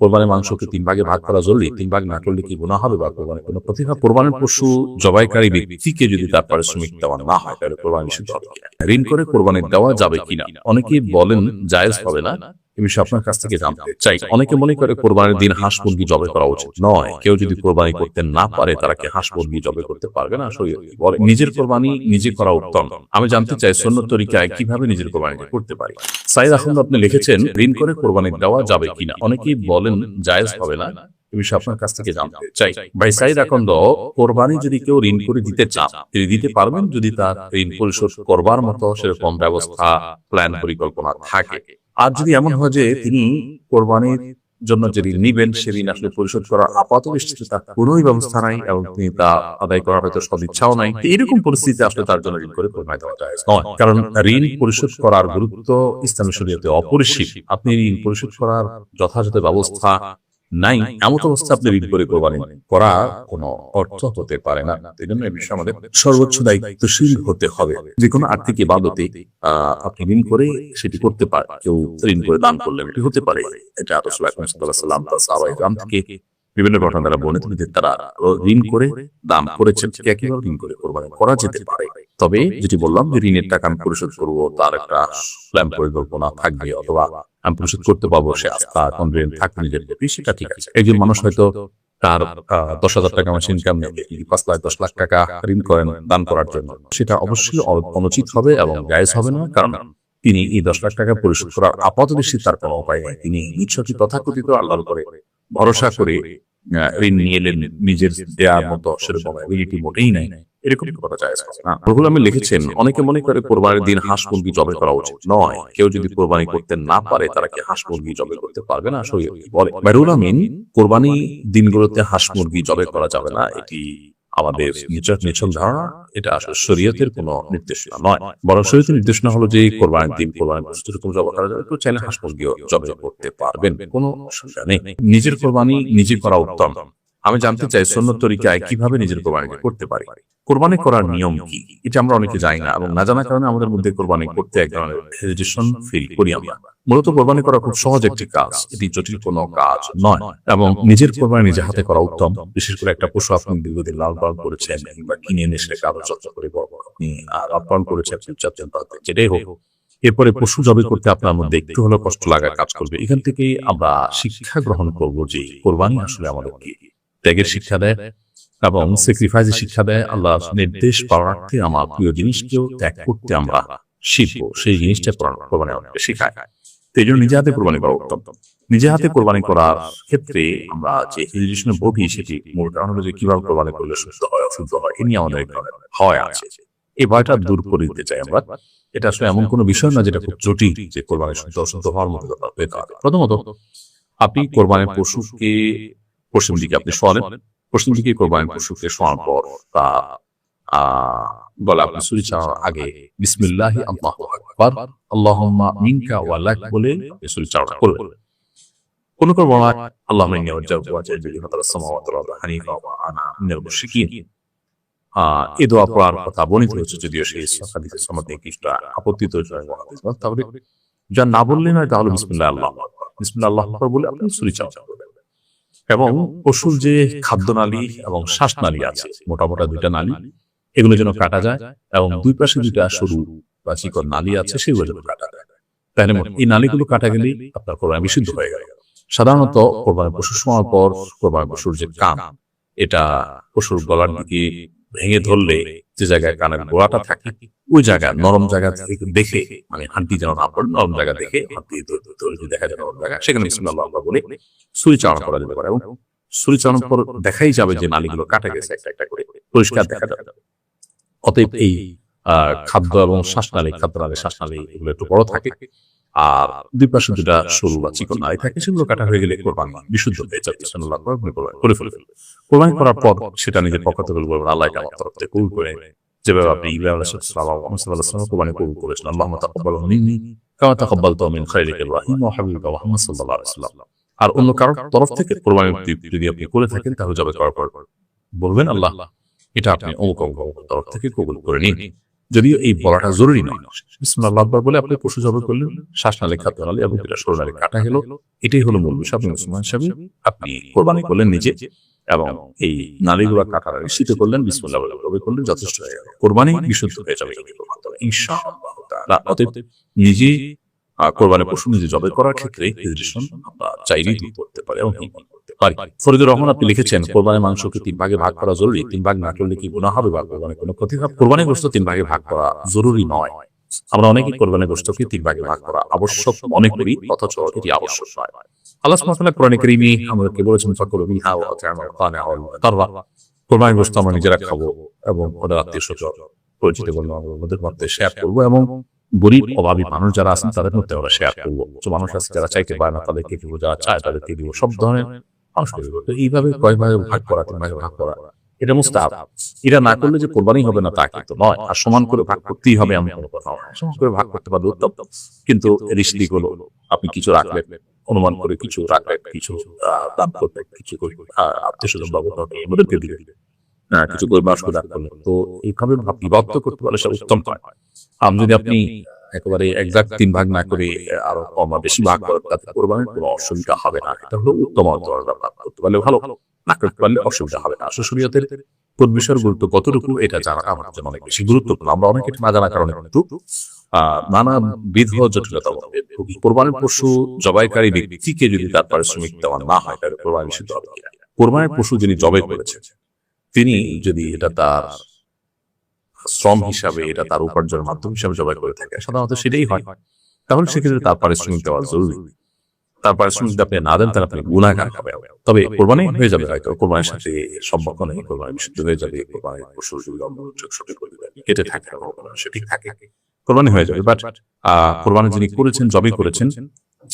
কোরবানির মাংসকে তিন ভাগে ভাগ করা জরুরি? তিন ভাগ না করলে কি গুণা হবে বা কোরবানের কোনো প্রতিভা কোরবানের পশু জবাইকারী ব্যক্তিকে যদি তার পারিশ্রমিক দেওয়া না হয়, তাহলে কোরবানি ঋণ করে কোরবানি দেওয়া যাবে কিনা? অনেকে বলেন জায়েজ হবে না। এ বিষয়ে আপনার কাছ থেকে জানতে চাই। অনেকে মনে করে কোরবানির দিন হাঁস মুরগি জবে করা উচিত নয়। কেউ যদি কোরবানি করতে না পারে, তারা কি হাঁস মুরগি জবে করতে পারবে না? বলে। নিজের কোরবানি নিজে করা উত্তম। আমি জানতে চাই সন্ন্য তরিকায় কীভাবে নিজের কোরবানি করতে পারি। সাইদ আহমদ আপনি লিখেছেন, ঋণ করে কোরবানি দেওয়া যাবে কিনা? অনেকেই বলেন, জায়েজ হবে না। আপনার কাছ থেকে জানতে ভাই সাইদ কোরবানি যদি কেউ ঋণ করে দিতে চান দিতে পারবেন যদি তার ঋণ পরিশোধ করবার মতো সেরকম ব্যবস্থা, প্ল্যান পরিকল্পনা থাকে। আর যদি এমন হয় যে তিনি কোরবানির জন্য যে ঋণ নিবেন সে ঋণ আসলে পরিশোধ করার আপাত দৃষ্টিতে তার কোনোই ব্যবস্থা নাই এবং তিনি তা আদায় করার হয়তো সদ ইচ্ছাও নাই। এইরকম এরকম পরিস্থিতিতে আসলে তার জন্য ঋণ করে পরিমাণ দেওয়া যায় নয় কারণ ঋণ পরিশোধ করার গুরুত্ব ইসলামী শরীয়তে অপরিসীম। আপনি ঋণ পরিশোধ করার যথাযথ ব্যবস্থা নাই এমন অবস্থা আপনি ঋণ করে কোরবানি করা কোনো অর্থ হতে পারে না। এই জন্য এই বিষয়ে আমাদের সর্বোচ্চ দায়িত্বশীল হতে হবে। যে কোনো আর্থিক ইবাদতে আপনি ঋণ করে সেটি করতে পারে কেউ ঋণ করে দান করলেন এটি হতে পারে। এটা রসুল আকরাম সাল্লাল্লাহু আলাইহি ওয়াসাল্লাম থেকে বিভিন্ন ঘটনা দ্বারা বর্ণিত তারা ঋণ করে, দান করেছেন, একইভাবে ঋণ করে কোরবানি করা যেতে পারে। তবে যেটি বললাম যে ঋণের টাকা আমি পরিশোধ করব তার একটা প্ল্যান পরিকল্পনা থাকবে অথবা আমি পরিশোধ করতে পারব সে আস্থা কনফিডেন্ট থাকবে নিজের প্রতি সেটা ঠিক আছে। একজন মানুষ হয়তো তার দশ হাজার টাকা মাসে ইনকাম পাঁচ লাখ দশ লাখ টাকা ঋণ করেন দান করার জন্য। সেটা অবশ্যই অনুচিত হবে এবং জায়েজ হবে না কারণ তিনি এই দশ লাখ টাকা পরিশোধ করার আপাত দৃষ্টি তার কোনো উপায় নেই। তিনি ইচ্ছাটি তথাকথিত আল্লাহর করে ভরসা করে ঋণ নিয়ে এলেন নিজের দেওয়ার মতো সেরকম মোটেই নাই এরকম কথা যায়। না রহুল আমি লিখেছেন অনেকে মনে করে কোরবানির দিন হাঁস মুরগি জবে করা উচিত নয়। কেউ যদি কোরবানি করতে না পারে তারা কি হাঁস মুরগি জবে করতে পারবে না? বলে বাইরুল আমিন কোরবানি দিনগুলোতে হাঁস মুরগি জবে করা যাবে না। এটি আমাদের নিচক নিছক ধারণা। এটা আসলে শরীয়তের কোনো নির্দেশনা নয়। বরং শরীয়তের নির্দেশনা হলো যে কোরবানির দিন কোরবানির পশু যেরকম জবা করা যাবে। কেউ চাইলে হাঁস মুরগিও জবে করতে পারবেন। কোনো অসুবিধা নেই। নিজের কোরবানি নিজে করা উত্তম আমি জানতে চাই সন্ন্যত তরিকায় কীভাবে নিজের কোরবানিকে করতে পারি? কোরবানি করার নিয়ম কি? এটা আমরা অনেকে জানি না এবং না জানার কারণে আমাদের মধ্যে কোরবানি করতে এক ধরনের হেজিটেশন ফিল করি আমরা। মূলত কোরবানি করা খুব সহজ একটি কাজ এটি জটিল কোনো কাজ নয় এবং নিজের কোরবানি নিজে হাতে করা উত্তম। বিশেষ করে একটা পশু আপনি দীর্ঘদিন লাল পালন করেছেন কিংবা কিনে এনে সেটাকে আরও চর্চা করে লাল পালন করেছেন। চাচ্ছেন যেটাই হোক এরপরে পশু জবে করতে আপনার মধ্যে একটু হলেও কষ্ট লাগা কাজ করবে। এখান থেকেই আমরা শিক্ষা গ্রহণ করব যে কোরবানি আসলে আমাদেরকে ত্যাগের শিক্ষা দেয় এবং স্যাক্রিফাইসের শিক্ষা দেয়। আল্লাহ নির্দেশ পাওয়ার্থে আমার প্রিয় জিনিসকেও ত্যাগ করতে আমরা শিখব। সেই জিনিসটা কোরবানি আমাদেরকে শেখায়। তো এই জন্য নিজে হাতে কোরবানি করা উত্তম। নিজে হাতে কোরবানি করার ক্ষেত্রে আমরা যে হেজিটেশনে ভোগী সেটি মূল কারণ হলো যে কীভাবে কোরবানি করলে সুস্থ হয় অসুস্থ হয় এ নিয়ে আমাদের হয় আছে। এই ভয়টা দূর করে দিতে চাই আমরা। এটা আসলে এমন কোনো বিষয় না যেটা খুব জটিল যে কোরবানি শুদ্ধ অশুদ্ধ হওয়ার মতো ব্যাপার প্রথমত আপনি কোরবানির পশুকে পশ্চিম দিকে আপনি শোয়ালেন পশ্চিম দিকে কোরবানির পশুকে শোয়ার পর তা আপনি সুরি চাওয়ার আগে বিসমিল্লাহি আল্লাহু আকবার আল্লাহুম্মা মিনকা ওয়া লাক বলে সুরি চাওয়া করবেন কোন আল্লাহ মিন্নি ওয়াজ্জাহতু ওয়াজহি বিহি ফাতারাস সামাওয়াতি ওয়াল আরদি হানিফা ওয়া আনা মিনাল মুশরিকিন। আহ, দোয়া পড়ার কথা বর্ণিত হচ্ছে যদিও সেই হাদিসের সম্বন্ধে কিছুটা আপত্তি তৈরি তাহলে যা না বললে নয় তাহলে বিসমিল্লাহ আল্লাহ বিসমিল্লাহ আল্লাহ বলে আপনি সুরি চাওয়া করবেন এবং পশুর যে খাদ্যনালী এবং শ্বাসনালী আছে মোটা মোটা দুইটা নালী এগুলো যেন কাটা যায় এবং দুই পাশে দুইটা সরু বা চিকন নালী আছে সেগুলো যেন কাটা যায়। তাহলে এই নালীগুলো কাটা গেলেই আপনার কোরবানি বিশুদ্ধ হয়ে গেল। সাধারণত কোরবানি পশু শোয়ার পর কোরবানি পশুর যে কান এটা পশুর গলার দিকে ভেঙে ধরলে যে জায়গায় কানের গোড়াটা থাকে ওই জায়গা নরম জায়গা দেখে মানে হাড্ডি যেন না পড়ে নরম জায়গা দেখে হাড্ডি ধরে দেখা যায় নরম জায়গা সেখানে বিসমিল্লাহ আল্লাহ বলে সুরি চালনা করা যেতে পারে এবং সুরি চালানোর পর দেখাই যাবে যে নালীগুলো কাটা গেছে একটা একটা করে পরিষ্কার দেখা যাবে। অতএব এই আহ, খাদ্য এবং শ্বাসনালী খাদ্যনালী শ্বাসনালী এগুলো একটু বড় থাকে। আর দুই পাশে দুটা সরু বা চিকন নালী থাকে সেগুলো কাটা হয়ে গেলে কোরবানি বিশুদ্ধ হয়ে যাবে বিসমিল্লাহ করে করে ফেলবে কোরবানি করার পর সেটা নিজের পক্ষ থেকে বলবেন আল্লাহ এটা আমার তরফ থেকে কবুল করে যেভাবে আপনি ইব্রাহিম আলাইহিস সালাম কোরবানি কবুল করেছেন। আল্লাহুম্মা তাকাব্বাল মিন্নি কামা তাকাব্বালতু মিন খালিলিকা ইব্রাহিম ওয়া হাবিবিকা মুহাম্মদ সাল্লাল্লাহু আলাইহি ওয়াসাল্লাম আর অন্য কারোর তরফ থেকে কোরবানি যদি আপনি করে থাকেন তাহলে যাবে করার পর বলবেন আল্লাহ এটা আপনি অমুক অমুক তরফ থেকে কবুল করে নিন। যদিও এই বলাটা জরুরি নয়। বিসমিল্লাহ আকবার বলে আপনি পশু জবাই করলেন শ্বাস নালে খাদ্য নালে এবং দুটা সরু নালে কাটা গেল এটাই হলো মূল বিষয়। আপনি মুসলমান হিসাবে আপনি কোরবানি করলেন নিজে এবং এই নালীগুলো কাটার আগে শীতে করলেন বিসমুল্লাহ বলে করলেন যথেষ্ট হয়ে গেল কোরবানি বিশুদ্ধ হয়ে যাবে ইনশাআল্লাহ অতএব নিজে কোরবানি পশু নিজে জবাই করার ক্ষেত্রে চাইলেই করতে পারি এবং পারি। ফরিদুর রহমান আপনি লিখেছেন, কোরবানির মাংসকে তিন ভাগে ভাগ করা জরুরি। তিন ভাগ না করলে কি গুণা হবে? বা কোরবানি কোনো ক্ষতি হবে তিন ভাগে ভাগ করা জরুরি নয়। আমরা অনেকেই কোরবানি গোস্তকে তিন ভাগে ভাগ করা আবশ্যক মনে করি, অথচ এটি আবশ্যক নয়। আল্লাহ কোরআনে আমাদেরকে বলেছেন গোস্ত আমরা নিজেরা খাব এবং ওদের আত্মীয়-স্বজন, পরিচিত বলব আমরা ওদের মধ্যে শেয়ার করব এবং গরিব, অভাবী মানুষ যারা আছেন তাদের মধ্যে আমরা শেয়ার করব। মানুষ আছে যারা চাইতে পারে না, তাদেরকে যারা চায় তাদেরকে দিব। সব ধরনের তো এইভাবে কয় ভাগে ভাগ করা তিন ভাগে ভাগ করা। এটা মুস্তাহাব। এটা না করলে যে কোরবানি হবে না তা কিন্তু নয়। আর সমান করে ভাগ করতেই হবে এমন কোনো কথা সমান করে ভাগ করতে পারলে উত্তম। কিন্তু গুলো আপনি কিছু রাখলেন অনুমান করে কিছু রাখলেন কিছু করবেন কিছু আত্মীয় স্বজন বাবু ওদেরকে দিলেন। কিছু করে বাস করে করলেন তো এইভাবে ভাব- বিভক্ত করতে পারলে সেটা উত্তম হয় আম যদি আপনি একেবারে একজাক্ট তিন ভাগ না করে আরও কম বা বেশি ভাগ করেন তাতে কোরবানির কোনো অসুবিধা হবে না। এটা হলো উত্তম ভাগ করতে পারলে ভালো না করতে পারলে অসুবিধা হবে না। আসলে শরীয়তের কোন বিষয়ের গুরুত্ব কতটুকু এটা জানা আমার জন্য অনেক বেশি গুরুত্বপূর্ণ। আমরা অনেক না জানার কারণে কিন্তু আহ, নানা বিধ জটিলতা কোরবানির পশু জবাইকারী ব্যক্তিকে যদি তার পারিশ্রমিক দেওয়া না হয় তাহলে কোরবানি নিষিদ্ধ হবে কোরবানির পশু যিনি জবাই করেছেন তিনি যদি এটা তার শ্রম হিসাবে এটা তার উপার্জনের মাধ্যম হিসাবে জবাই করে থাকে। সাধারণত সেটাই হয়। তাহলে সেক্ষেত্রে তার পারিশ্রমিক দেওয়া জরুরি। তার পারিশ্রমিক যদি আপনি না দেন তাহলে আপনি গুণাগার হবে তবে কোরবানি হয়ে যাবে হয়তো। কোরবানির সাথে সম্পর্ক নেই। কোরবানি বিশুদ্ধ হয়ে যাবে। কোরবানির পশুর সঠিক কেটে থাকে। কোরবানি থাকে। কোরবানি হয়ে যাবে। বাট কোরবানি যিনি করেছেন জবই করেছেন।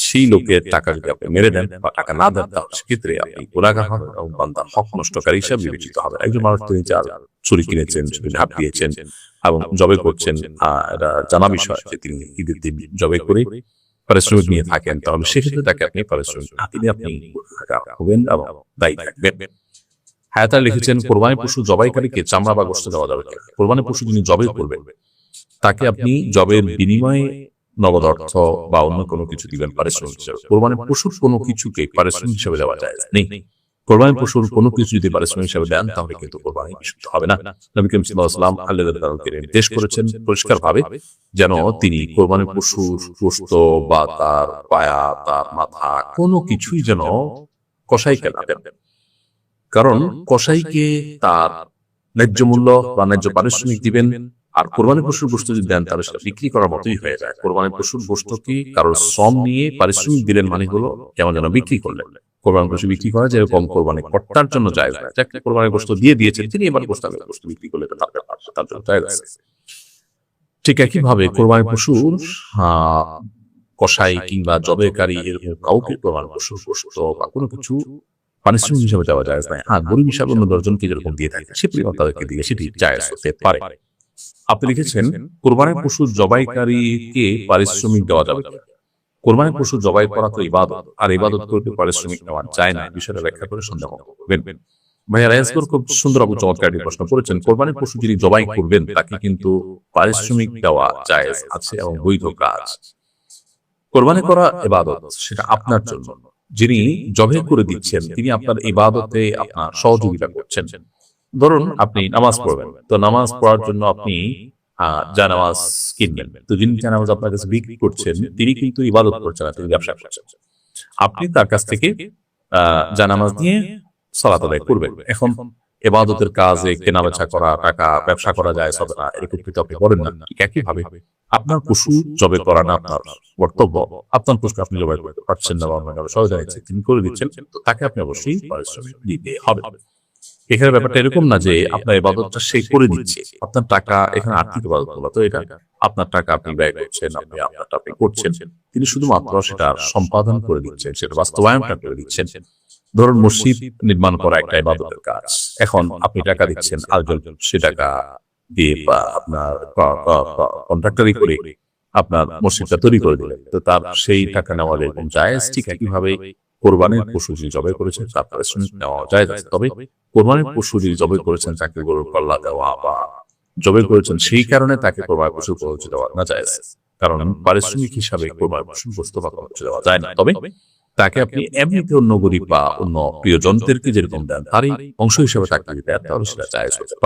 সেই লোকের টাকা যদি আপনি মেরে দেন বা টাকা না দেন তাহলে সেক্ষেত্রে আপনি হবেন এবং বান্দার হক নষ্টকারী হিসাবে বিবেচিত হবে। একজন মানুষ তিনি যার চুরি কিনেছেন চুরি ঝাঁপ দিয়েছেন এবং জবে করছেন জানা বিষয় যে তিনি ঈদের দিন জবে করে পারিশ্রমিক নিয়ে থাকেন। তাহলে সেক্ষেত্রে তাকে আপনি পারিশ্রমিক না দিলে আপনি হবেন এবং দায়ী থাকবেন। হায়াতার লিখেছেন কোরবানি পশু জবাইকারীকে চামড়া বা গোস্ত দেওয়া যাবে কোরবানি পশু যিনি জবে করবেন। তাকে আপনি জবের বিনিময়ে নগদ অর্থ বা অন্য কোনো কিছু দিবেন পারিশ্রমিক হিসেবে। কোরবানি পশুর কোনো কিছুকে পারিশ্রমিক হিসেবে দেওয়া যায় নেই। কোরবানি পশুর কোনো কিছু যদি পারিশ্রমিক হিসেবে দেন, তাহলে কিন্তু কোরবানি বিশুদ্ধ হবে না। নবী করিম আল্লাহর তাআলাকে নির্দেশ করেছেন পরিষ্কার ভাবে যেন তিনি কোরবানি পশুর গোশত বা তার পায়া, তার মাথা কোনো কিছুই যেন কসাইকে না দেন। কারণ কসাইকে তার ন্যায্য মূল্য বা ন্যায্য পারিশ্রমিক দিবেন আর কোরবানি পশুর গোস্ত যদি দেন তাহলে সেটা বিক্রি করার মতোই হয়ে যায়। কোরবানি পশুর গোস্তকে কারোর শ্রম নিয়ে পারিশ্রমিক দিলেন মানে হলো কেমন যেন বিক্রি করলেন। কোরবানি পশু বিক্রি করা যেরকম কোরবানি কর্তার জন্য যায়। কোরবানি গোস্ত দিয়ে দিয়েছেন তিনি এবার গোস্ত গোস্ত বিক্রি করলে তার জন্য আছে। ঠিক একইভাবে কোরবানি পশুর আহ, কসাই কিংবা জবেকারী এরকম কাউকে কোরবানি পশুর গোস্ত বা কোনো কিছু পারিশ্রমিক হিসাবে দেওয়া যায়। না হ্যাঁ গরিব হিসাবে অন্য দশজনকে যেরকম দিয়ে থাকে সে পরিমাণ তাদেরকে দিয়ে সেটি হতে পারে আপনি লিখেছেন কোরবানির পশু জবাইকারীকে পারিশ্রমিক দেওয়া যাবে? কোরবানির পশু জবাই করা তো ইবাদত আর ইবাদত করতে পারিশ্রমিক নেওয়া যায় না বিষয়টা ব্যাখ্যা করে সন্দেহ করবেন। ভাইয়া খুব সুন্দর চমৎকার একটি প্রশ্ন করেছেন। কোরবানির পশু যিনি জবাই করবেন তাকে কিন্তু পারিশ্রমিক দেওয়া জায়েজ আছে এবং বৈধ কাজ। কোরবানি করা ইবাদত সেটা আপনার জন্য। যিনি জবে করে দিচ্ছেন তিনি আপনার ইবাদতে আপনার সহযোগিতা করছেন। ধরুন আপনি নামাজ পড়বেন। তো নামাজ পড়ার জন্য আপনি জানামাজ কিনবেন। তো যিনি জানামাজ আপনার কাছে বিক্রি করছেন তিনি কিন্তু ইবাদত করছেন না তিনি ব্যবসা করছেন। আপনি তার কাছ থেকে জানামাজ নিয়ে সালাত আদায় করবেন। এখন এবাদতের কাজে কেনা বেচা করা টাকা ব্যবসা করা যায় সব না। এরকম কিন্তু আপনি করেন না। ঠিক একইভাবে আপনার পশু জবে করা না আপনার কর্তব্য। আপনার পশুকে আপনি জবাই করতে পারছেন না বা সহজে তিনি করে দিচ্ছেন তাকে আপনি অবশ্যই পারিশ্রমিক দিতে হবে এখানে ব্যাপারটা এরকম না যে আপনার ইবাদতটা সে করে দিচ্ছে। আপনার টাকা এখানে আর্থিক ইবাদত বলা তো এটা। আপনার টাকা আপনি ব্যয় করছেন আপনি আপনারটা আপনি করছেন। তিনি শুধুমাত্র সেটা সম্পাদন করে দিচ্ছেন সেটা বাস্তবায়নটা করে দিচ্ছেন। ধরুন মসজিদ নির্মাণ করা একটা ইবাদতের কাজ। এখন আপনি টাকা দিচ্ছেন আরেকজন সে টাকা দিয়ে বা আপনার কন্ট্রাক্টারি করে আপনার মসজিদটা তৈরি করে দিলেন। তো তার সেই টাকা নেওয়া এরকম জায়েজ ঠিক একইভাবে কোরবানির পশু যিনি জবাই করেছেন তার পারিশ্রমিক নেওয়া আছে তবে কোরবানির পশু যিনি জবে করেছেন, তাকে গরুর পাল্লা দেওয়া বা জবে করেছেন, সেই কারণে তাকে কোরবানির পশু পৌঁছে দেওয়া না যায়। কারণ পারিশ্রমিক হিসাবে কোরবানির পশু বস্তু বা পৌঁছে দেওয়া যায় না। তবে তাকে আপনি এমনিতে অন্য গরিব বা অন্য প্রিয় প্রিয়জনদেরকে যেরকম দেন, তারই অংশ হিসেবে তাকে যদি দেন, তাহলে সেটা চায় হতে পারে।